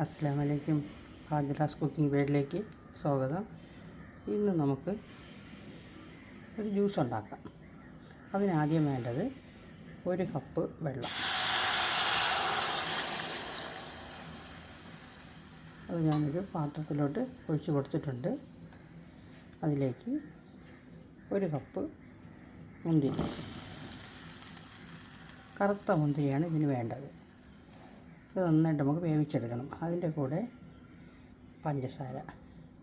അസ്സാം വലൈക്കും ഹാജിറാസ് കുക്കിംഗ് വേഡിലേക്ക് സ്വാഗതം. ഇന്ന് നമുക്ക് ഒരു ജ്യൂസ് ഉണ്ടാക്കാം. അതിനാദ്യം വേണ്ടത് ഒരു കപ്പ് വെള്ളം. അത് ഞാനൊരു പാത്രത്തിലോട്ട് ഒഴിച്ച് കൊടുത്തിട്ടുണ്ട്. അതിലേക്ക് ഒരു കപ്പ് മുന്തിരി. കറുത്ത മുന്തിരിയാണ് ഇതിന് വേണ്ടത്. ഇത് നന്നായിട്ട് നമുക്ക് വേവിച്ചെടുക്കണം. അതിന്റെ കൂടെ പഞ്ചസാര.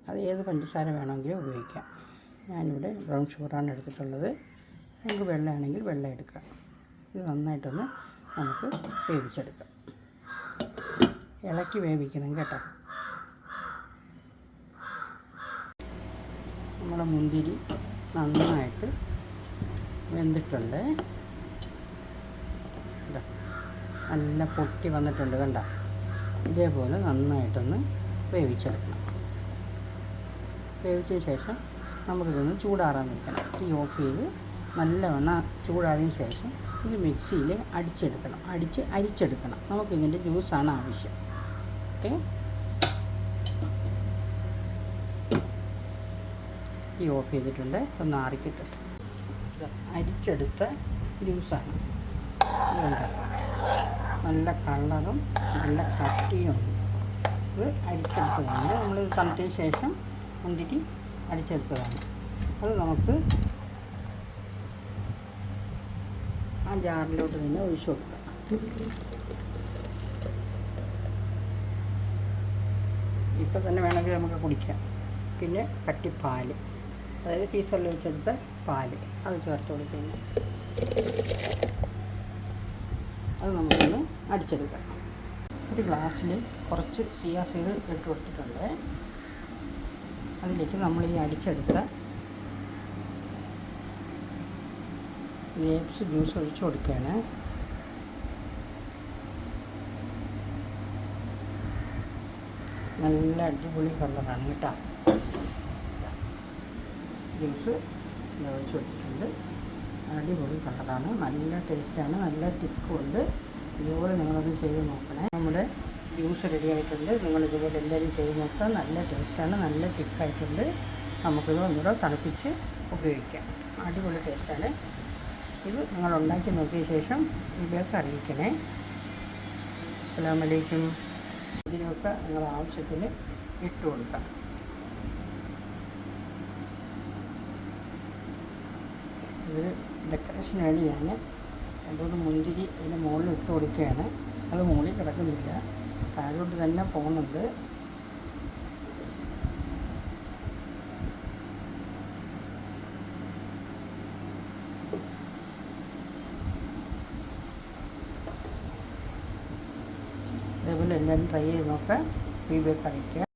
അത് ഏത് പഞ്ചസാര വേണമെങ്കിലും ഉപയോഗിക്കാം. ഞാനിവിടെ ബ്രൗൺ ഷുഗറാണ് എടുത്തിട്ടുള്ളത്. നമുക്ക് വെള്ളമാണെങ്കിൽ വെള്ളം എടുക്കാം. ഇത് നന്നായിട്ടൊന്ന് നമുക്ക് വേവിച്ചെടുക്കാം. ഇളക്കി വേവിക്കണം കേട്ടോ. നമ്മുടെ മുന്തിരി നന്നായിട്ട് വെന്തിട്ടുണ്ട്. നല്ല പൊട്ടി വന്നിട്ടുണ്ട് കണ്ട. ഇതേപോലെ നന്നായിട്ടൊന്ന് വേവിച്ചെടുക്കണം. വേവിച്ചതിന് ശേഷം നമുക്കിതൊന്ന് ചൂടാറാൻ വെക്കണം. തീ ഓഫ് ചെയ്ത് നല്ലവണ്ണം ചൂടാറിയതിന് ശേഷം ഇത് മിക്സിയിൽ അടിച്ചെടുക്കണം. അടിച്ച് അരിച്ചെടുക്കണം. നമുക്കിതിന്റെ ജ്യൂസാണ് ആവശ്യം. ഓക്കെ? തീ ഓഫ് ചെയ്തിട്ടുണ്ട്. ഒന്ന് ആറിക്കിട്ട്. അരിച്ചെടുത്ത ജ്യൂസാണ്. ഇതുണ്ട്. നല്ല കളറും നല്ല കട്ടിയും ഇത് അരിച്ചെടുത്തതാണ്. നമ്മൾ തണുത്തതിന് ശേഷം മുന്തിരി അടിച്ചെടുത്തതാണ് അത് നമുക്ക് ആ ജാറിലോട്ട് തന്നെ ഒഴിച്ചു കൊടുക്കാം. ഇപ്പം തന്നെ വേണമെങ്കിൽ നമുക്ക് കുടിക്കാം. പിന്നെ കട്ടിപ്പാൽ അതായത് പീസറിൽ വെച്ചെടുത്ത പാൽ അത് ചേർത്ത് കൊടുക്കുന്നു. അത് നമുക്കൊന്ന് അടിച്ചെടുക്കാം. ഒരു ഗ്ലാസ്സിൽ കുറച്ച് സിയാ സീഡ് ഇട്ട് കൊടുത്തിട്ടുണ്ട്. അതിലേക്ക് നമ്മൾ ഈ അടിച്ചെടുത്ത ഗ്രേപ്സ് ജ്യൂസ് ഒഴിച്ചു കൊടുക്കുകയാണ്. നല്ല അടിപൊളി കളറാണ് കേട്ടോ. ജ്യൂസ് ഒഴിച്ചു കൊടുത്തിട്ടുണ്ട്. അടിപൊളി കളറാണ്. നല്ല ടേസ്റ്റാണ്. നല്ല ടിക്കുണ്ട് ഇതുപോലെ നിങ്ങളൊന്ന് ചെയ്ത് നോക്കണേ. നമ്മുടെ ജ്യൂസ് റെഡി ആയിട്ടുണ്ട് നിങ്ങൾ ഇതുപോലെ എല്ലാവരും ചെയ്ത് നോക്കുക. നല്ല ടേസ്റ്റാണ് നല്ല ടിക്കായിട്ടുണ്ട് നമുക്കിത് ഒന്നുകൂടെ തണുപ്പിച്ച് ഉപയോഗിക്കാം. അടിപൊളി ടേസ്റ്റാണ്. ഇത് നിങ്ങൾ ഉണ്ടാക്കി നോക്കിയ ശേഷം ഇതിലേക്ക് അറിയിക്കണേ. അസ്സാം വലൈക്കും ഇതിനൊക്കെ നിങ്ങൾ ആവശ്യത്തിന് ഇട്ട് കൊടുക്കാം. ഇതൊരു ഡെക്കറേഷന് വേണ്ടി ഞാൻ രണ്ടുമൂന്ന് മുന്തിരി അതിന്റെ മുകളിൽ ഇട്ട് കൊടുക്കുകയാണ്. അത് മുകളിൽ കിടക്കുന്നില്ല. താഴോട്ട് തന്നെ പോകുന്നുണ്ട്. അതേപോലെ എല്ലാവരും ട്രൈ ചെയ്ത് നോക്കാം. ഫീഡ്ബാക്ക് അറിയിക്കുക